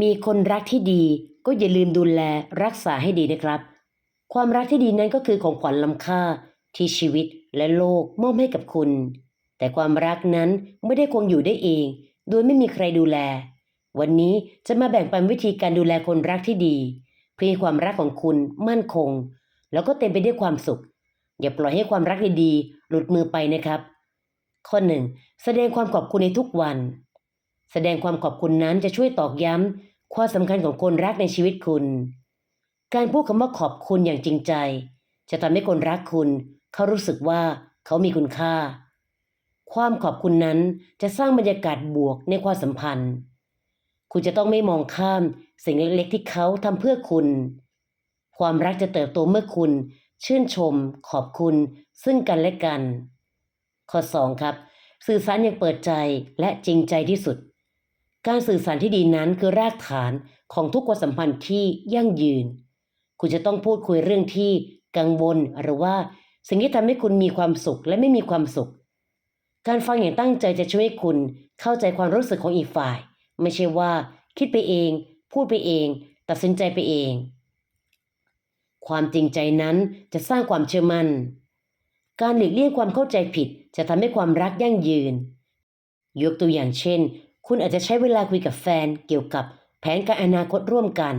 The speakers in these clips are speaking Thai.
มีคนรักที่ดีก็อย่าลืมดูแลรักษาให้ดีนะครับ ความรักที่ดีนั้นก็คือของขวัญล้ำค่าที่ชีวิตและโลกมอบให้กับคุณ แต่ความรักนั้นไม่ได้คงอยู่ได้เอง โดยไม่มีใครดูแล วันนี้จะมาแบ่งปันวิธีการดูแลคนรักที่ดี เพื่อให้ความรักของคุณมั่นคง แล้วก็เต็มไปด้วยความสุข อย่าปล่อยให้ความรักดีๆหลุดมือไปนะครับ ข้อหนึ่งแสดงความขอบคุณในทุกวัน แสดงความขอบคุณนั้นจะช่วยตอกย้ำ ความสำคัญของคนรักในชีวิตคุณ การพูดคำว่าขอบคุณอย่างจริงใจ จะทำให้คนรักคุณ เขารู้สึกว่าเขามีคุณค่า ความขอบคุณนั้นจะสร้างบรรยากาศบวกในความสัมพันธ์ คุณจะต้องไม่มองข้ามสิ่งเล็กๆ ที่เขาทำเพื่อคุณ ความรักจะเติบโตเมื่อคุณ ชื่นชม ขอบคุณ ซึ่งกันและกัน ข้อ 2 ครับ สื่อสารอย่างเปิดใจและจริงใจที่สุด การสื่อสารที่ดีนั้นคือรากฐานของทุกความสัมพันธ์ที่ยั่งยืน คุณจะต้องพูดคุยเรื่องที่กังวลหรือว่าสิ่งที่ทำให้คุณมีความสุขและไม่มีความสุข การฟังอย่างตั้งใจจะช่วยให้คุณเข้าใจความรู้สึกของอีกฝ่าย ไม่ใช่ว่า คิดไปเอง พูดไปเอง ตัดสินใจไปเอง ความจริงใจนั้นจะสร้างความเชื่อมั่น การหลีกเลี่ยงความเข้าใจผิดจะทำให้ความรักยั่งยืน ยกตัวอย่างเช่น คุณอาจจะใช้เวลาคุยกับแฟนเกี่ยวกับแผนการอนาคตร่วมกัน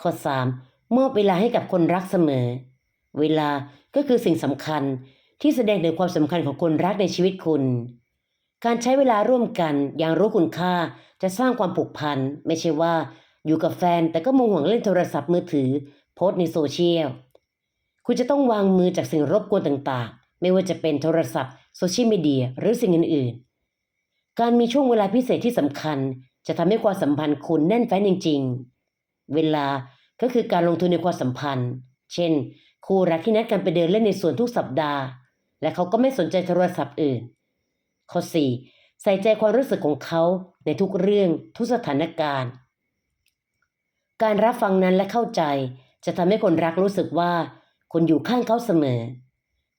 ข้อ 3. มอบเวลาให้กับคนรักเสมอ เวลาก็คือสิ่งสำคัญที่แสดงถึงความสำคัญของคนรักในชีวิตคุณ การใช้เวลาร่วมกันอย่างรู้คุณค่าจะสร้างความผูกพัน ไม่ใช่ว่า อยู่กับแฟนแต่ก็มัวห่วงเล่นโทรศัพท์มือถือ โพสในโซเชียล คุณจะต้องวางมือจากสิ่งรบกวนต่างๆ ไม่ว่าจะเป็นโทรศัพท์โซเชียลมีเดียหรือสิ่งอื่นๆ การมีช่วงเวลาพิเศษที่สำคัญ จะทำให้ความสัมพันธ์คุณแน่นแฟ้นจริง ๆ เวลาก็คือการลงทุนในความสัมพันธ์ เช่น คู่รักที่นัดกันไปเดินเล่นในสวนทุกสัปดาห์ และเขาก็ไม่สนใจโทรศัพท์อื่น ข้อ 4. ใส่ใจความรู้สึกของเขาในทุกเรื่องทุกสถานการณ์ การรับฟังนั้นและเข้าใจ จะทำให้คนรักรู้สึกว่าคุณอยู่ข้างเขาเสมอ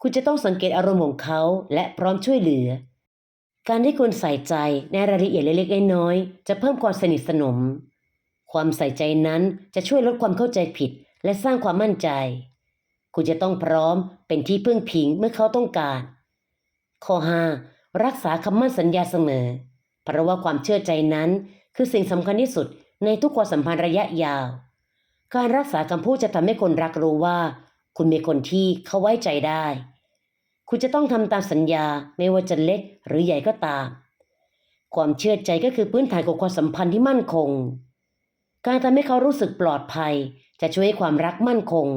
คุณจะต้องสังเกตอารมณ์ของเขาและพร้อมช่วยเหลือ การที่คุณใส่ใจในรายละเอียดเล็กๆน้อยๆจะเพิ่มความสนิทสนม ความใส่ใจนั้นจะช่วยลดความเข้าใจผิด และสร้างความมั่นใจ คุณจะต้องพร้อมเป็นที่พึ่งพิงเมื่อเขาต้องการ ข้อ 5. รักษาคำมั่นสัญญาเสมอ เพราะว่าความเชื่อใจนั้น คือสิ่งสำคัญที่สุดในทุกความสัมพันธ์ระยะยาว การรักษาคำพูดจะทำให้คนรักรู้ว่า คุณเป็นคนที่เขาไว้ใจได้ คุณจะต้องทำตามสัญญาไม่ว่าจะเล็กหรือใหญ่ก็ตาม ความเชื่อใจก็คือพื้นฐานของความสัมพันธ์ที่มั่นคง การทำให้เขารู้สึกปลอดภัย จะช่วยให้ความรักมั่นคง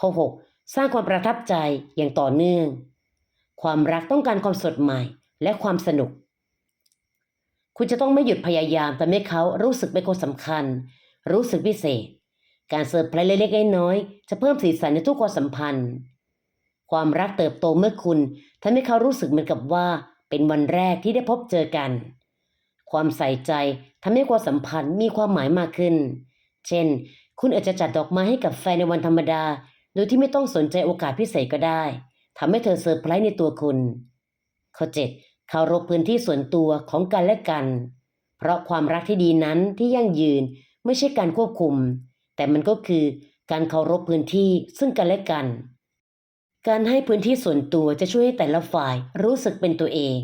ข้อ 6. สร้างความประทับใจอย่างต่อเนื่อง ความรักต้องการความสดใหม่และความสนุก คุณจะต้องไม่หยุดพยายามทำให้เขารู้สึกเป็นคนสำคัญ รู้สึกพิเศษ การเสิร์ฟไพรเล็กๆน้อยๆจะเพิ่มสีสันในทุกความสัมพันธ์ ความรักเติบโตเมื่อคุณทำให้เขารู้สึกเหมือนกับว่า เป็นวันแรกที่ได้พบเจอกัน ความใส่ใจทำให้ความสัมพันธ์มีความหมายมากขึ้น เช่น คุณอาจจะจัดดอกไม้ให้กับแฟนในวันธรรมดา โดยที่ไม่ต้องสนใจโอกาสพิเศษก็ได้ทำให้เธอเซอร์ไพรส์ในตัวคุณ ข้อ 7. เคารพพื้นที่ส่วนตัวของกันและกัน เพราะความรักที่ดีนั้นที่ยั่งยืนไม่ใช่การควบคุม แต่มันก็คือการเคารพพื้นที่ซึ่งกันและกัน การให้พื้นที่ส่วนตัวจะช่วยให้แต่ละฝ่ายรู้สึกเป็นตัวเอง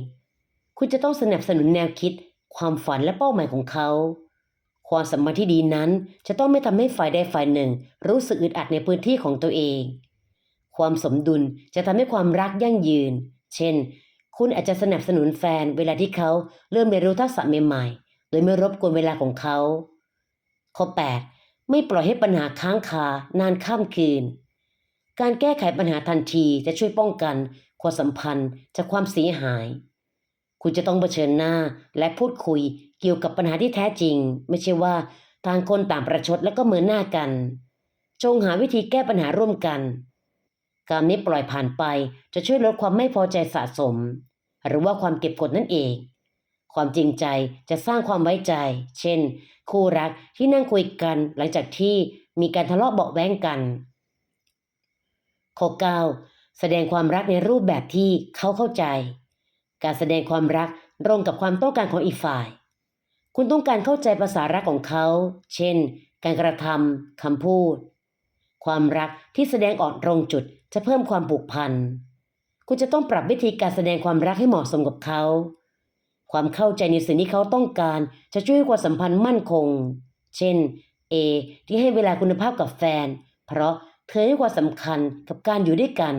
คุณจะต้องสนับสนุนแนวคิด ความฝันและเป้าหมายของเขา ความสัมพันธ์ที่ดีนั้นจะต้องไม่ทำให้ฝ่ายใดฝ่ายหนึ่ง รู้สึกอึดอัดในพื้นที่ของตัวเอง ความสมดุลจะทำให้ความรักยั่งยืน เช่น คุณอาจจะสนับสนุนแฟนเวลาที่เขาเริ่มเรียนรู้ทักษะใหม่ๆ โดยไม่รบกวนเวลาของเขา ข้อ 8. ไม่ปล่อยให้ปัญหาค้างคานานข้ามคืน การแก้ไขปัญหาทันทีจะช่วยป้องกันความสัมพันธ์จากความเสียหาย คุณจะต้องเผชิญหน้าและพูดคุยเกี่ยวกับปัญหาที่แท้จริง ไม่ใช่ว่าต่างคนต่างประชดแล้วก็เหมือนหน้ากัน จงหาวิธีแก้ปัญหาร่วมกัน การนี้ปล่อยผ่านไปจะช่วยลดความไม่พอใจสะสม หรือว่าความเก็บกดนั่นเอง ความจริงใจจะสร้างความไว้ใจ เช่น คู่รักที่นั่งคุยกันหลังจากที่มีการทะเลาะเบาแว้งกัน ข้อ9แสดงความรักในรูปแบบที่เขาเข้าใจ การแสดงความรักตรงกับความต้องการของอีกฝ่าย คุณต้องการเข้าใจภาษารักของเขา เช่น การกระทำคำพูด ความรักที่แสดงออกตรงจุดจะเพิ่มความผูกพัน คุณจะต้องปรับวิธีการแสดงความรักให้เหมาะสมกับเขา ความเข้าใจในสิ่งที่เขาต้องการจะช่วยให้ความสัมพันธ์มั่นคง เช่น A ที่ให้เวลาคุณภาพกับแฟน เพราะ เธอให้ความสำคัญกับการอยู่ด้วยกัน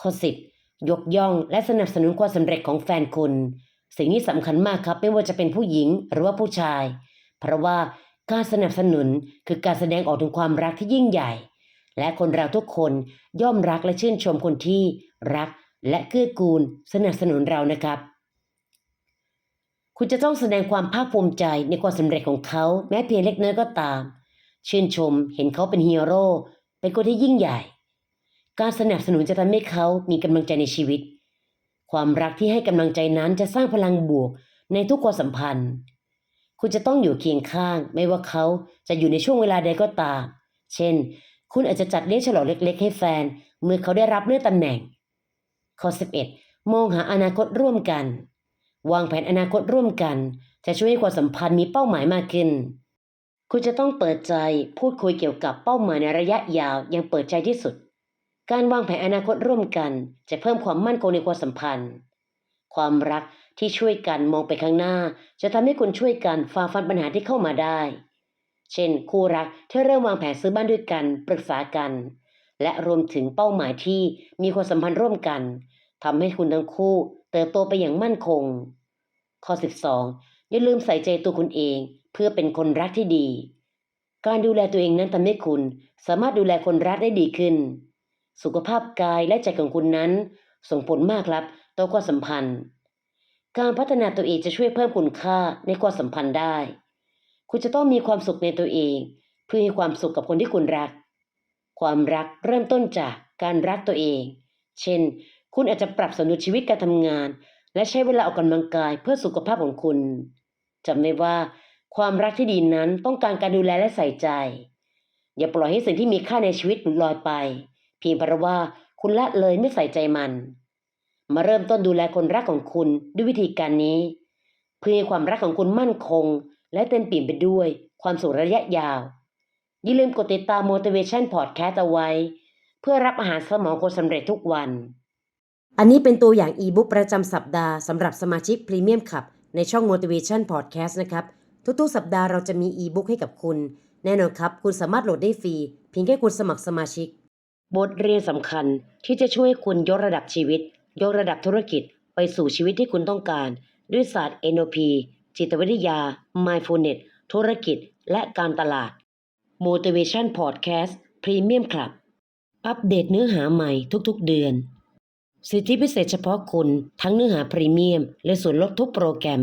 ข้อ10ยกย่องและสนับสนุนความสำเร็จของแฟนคุณ สิ่งนี้สำคัญมากครับไม่ว่าจะเป็นผู้หญิงหรือว่าผู้ชาย เพราะว่าการสนับสนุนคือการแสดงออกถึงความรักที่ยิ่งใหญ่ และคนเราทุกคนย่อมรักและชื่นชมคนที่รักและเกื้อกูลสนับสนุนเรานะครับ คุณจะต้องแสดงความภาคภูมิใจในความสำเร็จของเขา แม้เพียงเล็กน้อยก็ตาม ชื่นชมเห็นเขาเป็นฮีโร่ เป็นคนที่ยิ่งใหญ่ การสนับสนุนจะทำให้เขามีกำลังใจในชีวิต ความรักที่ให้กำลังใจนั้นจะสร้างพลังบวกในทุกความสัมพันธ์ คุณจะต้องอยู่เคียงข้าง ไม่ว่าเขาจะอยู่ในช่วงเวลาใดก็ตาม เช่น คุณอาจจะจัดเลี้ยงฉลองเล็ก ๆ ให้แฟน เมื่อเขาได้รับเลื่อนตำแหน่ง ข้อ 11 มองหาอนาคตร่วมกัน วางแผนอนาคตร่วมกัน จะช่วยให้ความสัมพันธ์มีเป้าหมายมากขึ้น คุณจะต้องเปิดใจพูดคุยเกี่ยวกับเป้าหมายในระยะยาวอย่างเปิดใจที่สุด การวางแผนอนาคตร่วมกัน จะเพิ่มความมั่นคงในความสัมพันธ์ ความรักที่ช่วยกันมองไปข้างหน้า จะทำให้คุณช่วยกันฝ่าฟันปัญหาที่เข้ามาได้ เช่น คู่รักที่เริ่มวางแผนซื้อบ้านด้วยกันปรึกษากัน และรวมถึงเป้าหมายที่มีความสัมพันธ์ร่วมกันทำให้คุณทั้งคู่ เติบโตไปอย่างมั่นคงข้อ 12 อย่าลืมใส่ใจตัวคุณเอง เพื่อเป็นคนรักที่ดี การดูแลตัวเองนั้นทำให้คุณสามารถดูแลคนรักได้ดีขึ้น สุขภาพกายและใจของคุณนั้น ส่งผลมากครับต่อความสัมพันธ์ การพัฒนาตัวเองจะช่วยเพิ่มคุณค่าในความสัมพันธ์ได้ คุณจะต้องมีความสุขในตัวเอง เพื่อให้ความสุขกับคนที่คุณรัก ความรักเริ่มต้นจากการรักตัวเอง เช่น คุณอาจจะปรับสมดุลชีวิตการทำงาน และใช้เวลาออกกำลังกายเพื่อสุขภาพของคุณจำไว้ว่า ความรักที่ดีนั้นต้องการการดูแลและใส่ใจ อย่าปล่อยให้สิ่งที่มีค่าในชีวิตหลุดลอยไป เพียงเพราะว่าคุณละเลยไม่ใส่ใจมัน มาเริ่มต้นดูแลคนรักของคุณด้วยวิธีการนี้ เพื่อให้ความรักของคุณมั่นคง และเต็มปี่ยมไปด้วยความสุขระยะยาว อย่าลืมกดติดตาม motivation podcast เอาไว้ เพื่อรับอาหารสมองคนสำเร็จทุกวัน อันนี้เป็นตัวอย่างอีบุ๊กประจำสัปดาห์สำหรับสมาชิกพรีเมียมขับในช่อง motivation podcast นะครับ ทุกๆ สัปดาห์เราจะมีอีบุ๊กให้กับคุณ แน่นอนครับ คุณสามารถโหลดได้ฟรีเพียงแค่คุณสมัครสมาชิก บทเรียนสำคัญที่จะช่วยคุณยกระดับชีวิต ยกระดับธุรกิจ ไปสู่ชีวิตที่คุณต้องการ ด้วยศาสตร์ NLP จิตวิทยา Mindfulness ธุรกิจ และการตลาด Motivation Podcast Premium Club อัปเดตเนื้อหาใหม่ทุกๆ เดือน สิทธิพิเศษเฉพาะคุณทั้งเนื้อหาพรีเมียม และส่วนลดทุกโปรแกรม